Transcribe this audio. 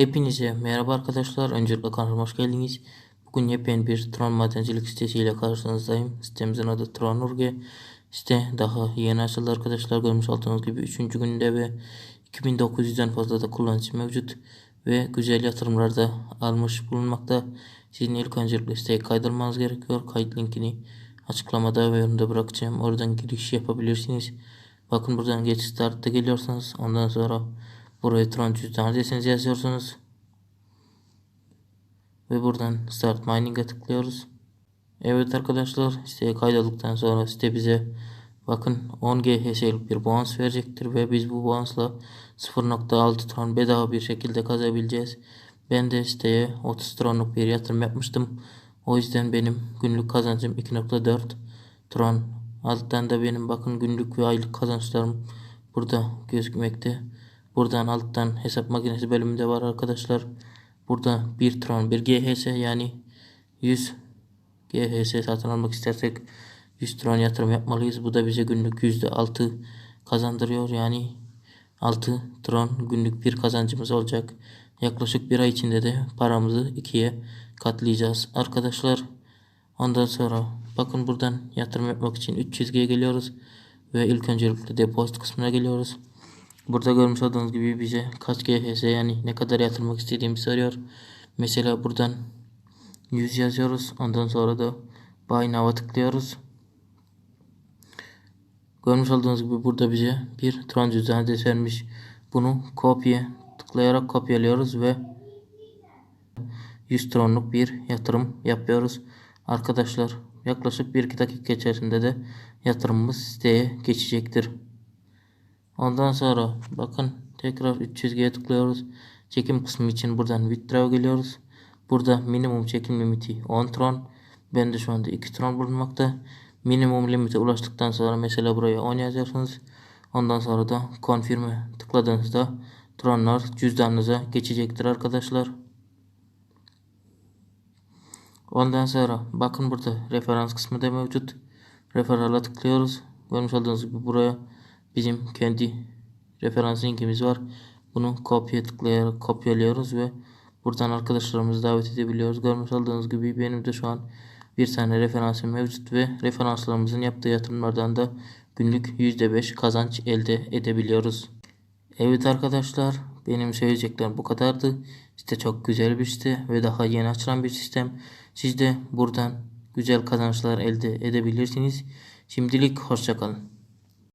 Hepinize merhaba arkadaşlar. Öncelikle kanalıma hoş geldiniz. Bugün yepyeni bir Tron madencilik sitesiyle karşınızdayım. Sitemizin adı Tron.org. Site daha yeni açıldı arkadaşlar. Görmüş olduğunuz gibi 3. günde ve 2900'den fazla da kullanıcı mevcut. Ve güzel yatırımlar da almış bulunmakta. Sizin ilk öncelikle siteye kaydolmanız gerekiyor. Kayıt linkini açıklamada ve yorumda bırakacağım. Oradan giriş yapabilirsiniz. Bakın buradan geç start'ta geliyorsanız ondan sonra buraya Tron adresinizi yazıyorsunuz. Ve buradan Start Mining'e tıklıyoruz. Evet arkadaşlar siteye kaydolduktan sonra site bize bakın 10 GHS'lik bir bonus verecektir ve biz bu bonusla 0.6 tron bedava bir şekilde kazabileceğiz. Ben de siteye 30 tronluk bir yatırım yapmıştım. O yüzden benim günlük kazancım 2.4 tron. Alttan da benim bakın günlük ve aylık kazançlarım burada gözükmekte. Buradan alttan hesap makinesi bölümünde var arkadaşlar. Burada 1 tron 1 GHS yani 100 GHS satın almak istersek 100 tron yatırım yapmalıyız. Bu da bize günlük %6 kazandırıyor. Yani 6 tron günlük bir kazancımız olacak. Yaklaşık bir ay içinde de paramızı ikiye katlayacağız. Arkadaşlar ondan sonra bakın buradan yatırım yapmak için 3 çizgiye geliyoruz. Ve ilk öncelikle depozit kısmına geliyoruz. Burada görmüş olduğunuz gibi bize kaç GHS yani ne kadar yatırmak istediğimizi soruyor. Mesela buradan 100 yazıyoruz. Ondan sonra da Buy Now'a tıklıyoruz. Görmüş olduğunuz gibi burada bize bir cüzdanı adresi vermiş. Bunu kopya tıklayarak kopyalıyoruz ve 100 tronluk bir yatırım yapıyoruz. Arkadaşlar yaklaşık 1-2 dakika içerisinde de yatırımımız siteye geçecektir. Ondan sonra bakın tekrar 3 çizgiye tıklıyoruz. Çekim kısmı için buradan withdraw geliyoruz. Burada minimum çekim limiti 10 tron. Ben de şu anda 2 tron bulunmakta. Minimum limite ulaştıktan sonra mesela buraya 10 yazıyorsunuz. Ondan sonra da confirm'e tıkladığınızda tronlar cüzdanınıza geçecektir arkadaşlar. Ondan sonra bakın burada referans kısmı da mevcut. Referala tıklıyoruz. Görmüş olduğunuz gibi buraya bizim kendi referans linkimiz var. Bunu kopya tıklayarak kopyalıyoruz ve buradan arkadaşlarımızı davet edebiliyoruz. Görmüş olduğunuz gibi benim de şu an bir tane referansım mevcut ve referanslarımızın yaptığı yatırımlardan da günlük %5 kazanç elde edebiliyoruz. Evet arkadaşlar benim söyleyeceklerim bu kadardı. Site çok güzel bir site ve daha yeni açılan bir sistem. Siz de buradan güzel kazançlar elde edebilirsiniz. Şimdilik hoşçakalın.